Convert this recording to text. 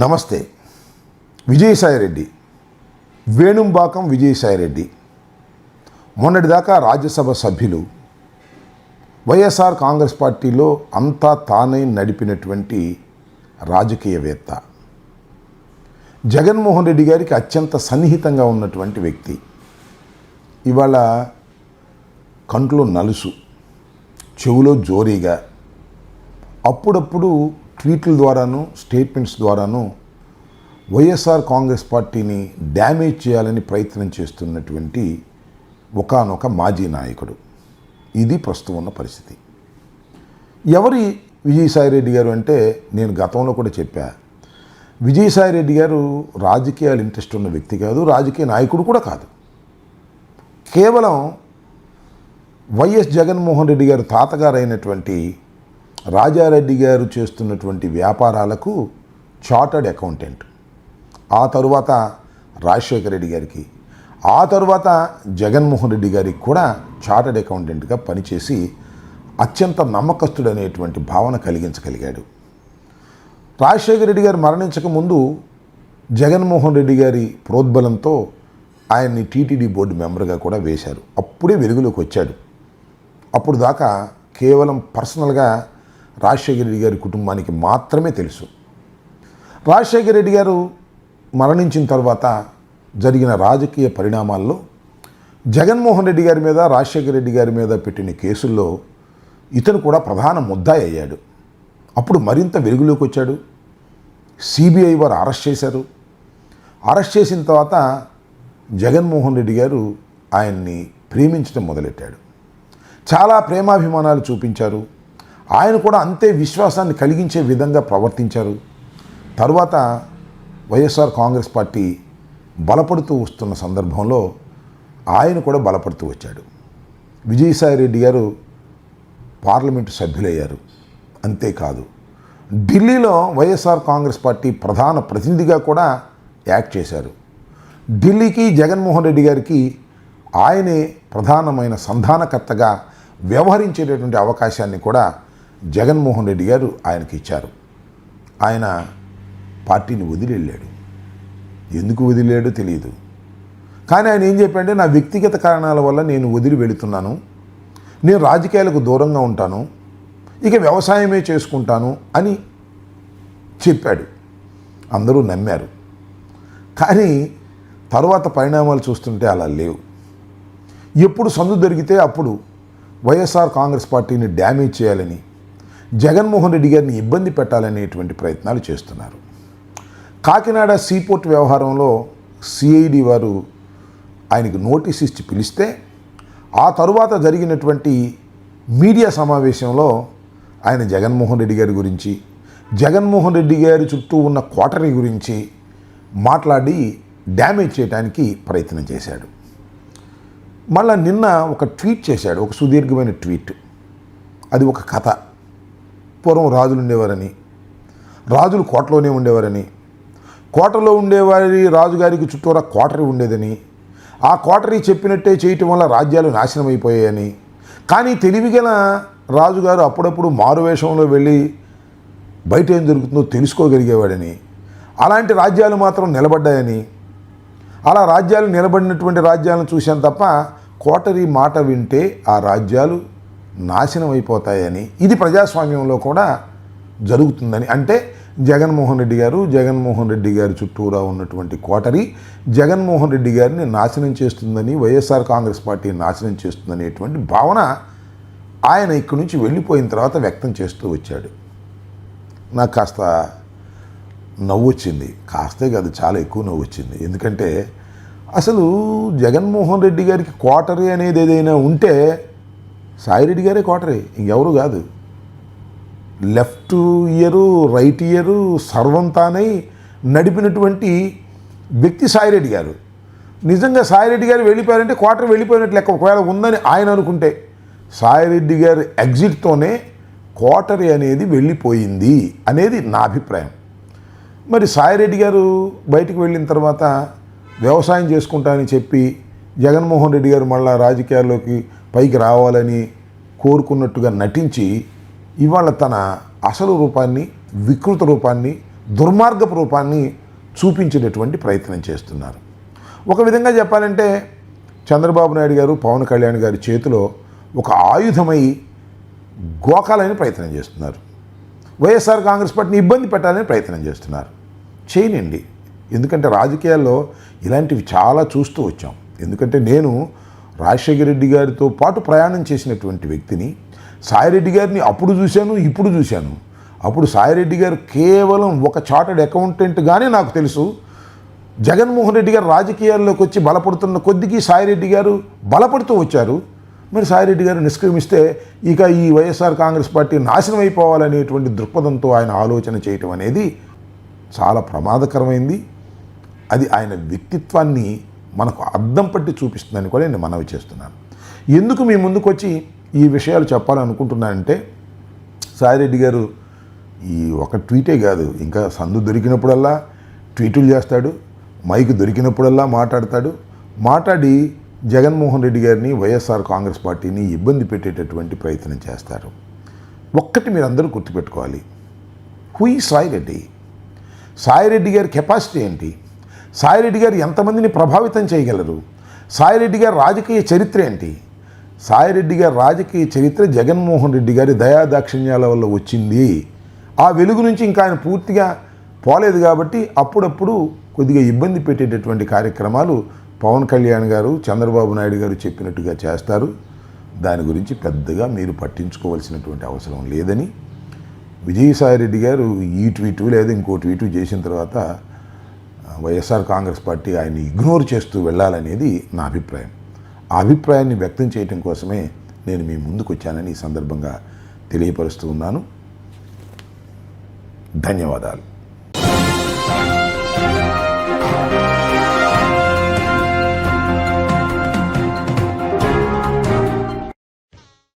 నమస్తే. విజయసాయిరెడ్డి. వేణుంబాకం విజయసాయిరెడ్డి. మొన్నటిదాకా రాజ్యసభ సభ్యులు. వైఎస్ఆర్ కాంగ్రెస్ పార్టీలో అంతా తానే నడిపినటువంటి రాజకీయవేత్త. జగన్మోహన్ రెడ్డి గారికి అత్యంత సన్నిహితంగా ఉన్నటువంటి వ్యక్తి. ఇవాళ కంట్లో నలుసు. చెవులో జోరీగా. అప్పుడప్పుడు ట్వీట్ల ద్వారాను స్టేట్మెంట్స్ ద్వారాను వైఎస్ఆర్ కాంగ్రెస్ పార్టీని డ్యామేజ్ చేయాలని ప్రయత్నం చేస్తున్నటువంటి ఒకానొక మాజీ నాయకుడు. ఇది ప్రస్తుతం ఉన్న పరిస్థితి. ఎవరి విజయసాయిరెడ్డి గారు అంటే నేను గతంలో కూడా చెప్పా. విజయసాయిరెడ్డి గారు రాజకీయాలు ఇంట్రెస్ట్ ఉన్న వ్యక్తి కాదు రాజకీయ నాయకుడు కూడా కాదు. కేవలం వైఎస్ జగన్మోహన్ రెడ్డి గారు తాతగారైనటువంటి రాజారెడ్డి గారు చేస్తున్నటువంటి వ్యాపారాలకు చార్టర్డ్ అకౌంటెంట్. ఆ తరువాత రాజశేఖర రెడ్డి గారికి ఆ తరువాత జగన్మోహన్ రెడ్డి గారికి కూడా చార్టర్డ్ అకౌంటెంట్గా పనిచేసి అత్యంత నమ్మకస్తుడనేటువంటి భావన కలిగించగలిగాడు. రాజశేఖర రెడ్డి గారు మరణించక ముందు జగన్మోహన్ రెడ్డి గారి ప్రోద్బలంతో ఆయన్ని టీటీడీ బోర్డు మెంబర్గా కూడా వేశారు. అప్పుడే వెలుగులోకి వచ్చాడు. అప్పుడు దాకా కేవలం పర్సనల్గా రాజశేఖర రెడ్డి గారి కుటుంబానికి మాత్రమే తెలుసు. రాజశేఖర రెడ్డి గారు మరణించిన తర్వాత జరిగిన రాజకీయ పరిణామాల్లో జగన్మోహన్ రెడ్డి గారి మీద రాజశేఖర రెడ్డి గారి మీద పెట్టిన కేసుల్లో ఇతను కూడా ప్రధాన ముద్దాయి అయ్యాడు. అప్పుడు మరింత వెలుగులోకి వచ్చాడు. సిబిఐ వారు అరెస్ట్ చేశారు. అరెస్ట్ చేసిన తర్వాత జగన్మోహన్ రెడ్డి గారు ఆయన్ని ప్రేమించడం మొదలెట్టాడు. చాలా ప్రేమాభిమానాలు చూపించారు. ఆయన కూడా అంతే విశ్వాసాన్ని కలిగించే విధంగా ప్రవర్తించారు. తరువాత వైఎస్ఆర్ కాంగ్రెస్ పార్టీ బలపడుతూ వస్తున్న సందర్భంలో ఆయన కూడా బలపడుతూ వచ్చాడు. విజయసాయి రెడ్డి గారు పార్లమెంటు సభ్యులయ్యారు. అంతేకాదు ఢిల్లీలో వైఎస్ఆర్ కాంగ్రెస్ పార్టీ ప్రధాన ప్రతినిధిగా కూడా యాక్ట్ చేశారు. ఢిల్లీకి జగన్మోహన్ రెడ్డి గారికి ఆయనే ప్రధానమైన సంధానకర్తగా వ్యవహరించేటటువంటి అవకాశాన్ని కూడా జగన్మోహన్ రెడ్డి గారు ఆయనకి ఇచ్చారు. ఆయన పార్టీని వదిలి వెళ్ళాడు ఎందుకు వదిలేడో తెలియదు. కానీ ఆయన ఏం చెప్పాడంటే నా వ్యక్తిగత కారణాల వల్ల నేను వదిలి వెళుతున్నాను. నేను రాజకీయాలకు దూరంగా ఉంటాను. ఇక వ్యవసాయమే చేసుకుంటాను అని చెప్పాడు. అందరూ నమ్మారు. కానీ తర్వాత పరిణామాలు చూస్తుంటే అలా లేవు. ఎప్పుడు సందు దొరికితే అప్పుడు వైఎస్ఆర్ కాంగ్రెస్ పార్టీని డ్యామేజ్ చేయాలని జగన్మోహన్ రెడ్డి గారిని ఇబ్బంది పెట్టాలనేటువంటి ప్రయత్నాలు చేస్తున్నారు. కాకినాడ సీపోర్ట్ వ్యవహారంలో సిఐడి వారు ఆయనకు నోటీస్ ఇచ్చి పిలిస్తే ఆ తరువాత జరిగినటువంటి మీడియా సమావేశంలో ఆయన జగన్మోహన్ రెడ్డి గారి గురించి జగన్మోహన్ రెడ్డి గారి చుట్టూ ఉన్న కోటరీ గురించి మాట్లాడి డ్యామేజ్ చేయడానికి ప్రయత్నం చేశాడు. మళ్ళా నిన్న ఒక ట్వీట్ చేశాడు ఒక సుదీర్ఘమైన ట్వీట్. అది ఒక కథ. పూర్వం రాజులు ఉండేవారని రాజులు కోటలోనే ఉండేవారని కోటలో ఉండేవారి రాజుగారికి చుట్టూరా కోటరీ ఉండేదని ఆ కోటరీ చెప్పినట్టే చేయటం వల్ల రాజ్యాలు నాశనం అయిపోయాయని. కానీ తెలివిగల రాజుగారు అప్పుడప్పుడు మారువేషంలో వెళ్ళి బయట ఏం జరుగుతుందో తెలుసుకోగలిగేవాడని. అలాంటి రాజ్యాలు మాత్రం నిలబడ్డాయని. అలా రాజ్యాలు నిలబడినటువంటి రాజ్యాలను చూశాను తప్ప కోటరీ మాట వింటే ఆ రాజ్యాలు నాశనం అయిపోతాయని ఇది ప్రజాస్వామ్యంలో కూడా జరుగుతుందని. అంటే జగన్మోహన్ రెడ్డి గారు జగన్మోహన్ రెడ్డి గారి చుట్టూరా ఉన్నటువంటి కోటరీ జగన్మోహన్ రెడ్డి గారిని నాశనం చేస్తుందని వైఎస్ఆర్ కాంగ్రెస్ పార్టీ నాశనం చేస్తుందనేటువంటి భావన ఆయన ఇక్కడి నుంచి వెళ్ళిపోయిన తర్వాత వ్యక్తం చేస్తూ వచ్చాడు. నాకు కాస్త నవ్వు వచ్చింది. కాస్తే కాదు చాలా ఎక్కువ నవ్వు వచ్చింది. ఎందుకంటే అసలు జగన్మోహన్ రెడ్డి గారికి క్వార్టరీ అనేది ఏదైనా ఉంటే సాయిరెడ్డి గారే కోటరే. ఇంకెవరు కాదు. లెఫ్ట్ ఇయరు రైట్ ఇయరు సర్వం తానై నడిపినటువంటి వ్యక్తి సాయిరెడ్డి గారు. నిజంగా సాయిరెడ్డి గారు వెళ్ళిపోయారంటే క్వార్టర్ వెళ్ళిపోయినట్లు లెక్క ఒకవేళ ఉందని ఆయన అనుకుంటే సాయిరెడ్డి గారి ఎగ్జిట్తోనే కోటరీ అనేది వెళ్ళిపోయింది అనేది నా అభిప్రాయం. మరి సాయిరెడ్డి గారు బయటికి వెళ్ళిన తర్వాత వ్యవసాయం చేసుకుంటానని చెప్పి జగన్మోహన్ రెడ్డి గారు మళ్ళా రాజకీయాల్లోకి పైకి రావాలని కోరుకున్నట్టుగా నటించి ఇవాళ తన అసలు రూపాన్ని వికృత రూపాన్ని దుర్మార్గపు రూపాన్ని చూపించేటటువంటి ప్రయత్నం చేస్తున్నారు. ఒక విధంగా చెప్పాలంటే చంద్రబాబు నాయుడు గారు పవన్ కళ్యాణ్ గారి చేతిలో ఒక ఆయుధమై గోకాలని ప్రయత్నం చేస్తున్నారు. వైఎస్ఆర్ కాంగ్రెస్ పార్టీని ఇబ్బంది పెట్టాలని ప్రయత్నం చేస్తున్నారు. చేయనండి. ఎందుకంటే రాజకీయాల్లో ఇలాంటివి చాలా చూస్తూ వచ్చాం. ఎందుకంటే నేను రాజశేఖర రెడ్డి గారితో పాటు ప్రయాణం చేసినటువంటి వ్యక్తిని సాయిరెడ్డి గారిని అప్పుడు చూశాను ఇప్పుడు చూశాను. అప్పుడు సాయిరెడ్డి గారు కేవలం ఒక చార్టెడ్ అకౌంటెంట్గానే నాకు తెలుసు. జగన్మోహన్ రెడ్డి గారు రాజకీయాల్లోకి వచ్చి బలపడుతున్న కొద్దికి సాయిరెడ్డి గారు బలపడుతూ వచ్చారు. మరి సాయిరెడ్డి గారు నిష్క్రమిస్తే ఇక ఈ వైఎస్ఆర్ కాంగ్రెస్ పార్టీ నాశనం అయిపోవాలనేటువంటి దృక్పథంతో ఆయన ఆలోచన చేయటం అనేది చాలా ప్రమాదకరమైంది. అది ఆయన వ్యక్తిత్వాన్ని మనకు అర్థం పట్టి చూపిస్తుందని కూడా నేను మనవి చేస్తున్నాను. ఎందుకు మీ ముందుకు వచ్చి ఈ విషయాలు చెప్పాలనుకుంటున్నానంటే సాయిరెడ్డి గారు ఈ ఒక ట్వీటే కాదు ఇంకా సందు దొరికినప్పుడల్లా ట్వీటులు చేస్తాడు మైక్ దొరికినప్పుడల్లా మాట్లాడతాడు. మాట్లాడి జగన్మోహన్ రెడ్డి గారిని వైఎస్ఆర్ కాంగ్రెస్ పార్టీని ఇబ్బంది పెట్టేటటువంటి ప్రయత్నం చేస్తారు. ఒక్కటి మీరు అందరూ గుర్తుపెట్టుకోవాలి. హుయి సాయిరెడ్డి? సాయిరెడ్డి గారి కెపాసిటీ ఏంటి? సాయిరెడ్డి గారు ఎంతమందిని ప్రభావితం చేయగలరు? సాయిరెడ్డి గారి రాజకీయ చరిత్ర ఏంటి? సాయిరెడ్డి గారి రాజకీయ చరిత్ర జగన్మోహన్ రెడ్డి గారి దయాదాక్షిణ్యాల వల్ల వచ్చింది. ఆ వెలుగు నుంచి ఇంకా ఆయన పూర్తిగా పోలేదు కాబట్టి అప్పుడప్పుడు కొద్దిగా ఇబ్బంది పెట్టేటటువంటి కార్యక్రమాలు పవన్ కళ్యాణ్ గారు చంద్రబాబు నాయుడు గారు చెప్పినట్టుగా చేస్తారు. దాని గురించి పెద్దగా మీరు పట్టించుకోవాల్సినటువంటి అవసరం లేదని విజయసాయిరెడ్డి గారు ఈ ట్వీటు లేదా ఇంకో ట్వీటు చేసిన తర్వాత వైఎస్ఆర్ కాంగ్రెస్ పార్టీ ఆయన్ని ఇగ్నోర్ చేస్తూ వెళ్ళాలనేది నా అభిప్రాయం. ఆ అభిప్రాయాన్ని వ్యక్తం చేయటం కోసమే నేను మీ ముందుకు వచ్చానని ఈ సందర్భంగా తెలియపరుస్తూ ఉన్నాను. ధన్యవాదాలు.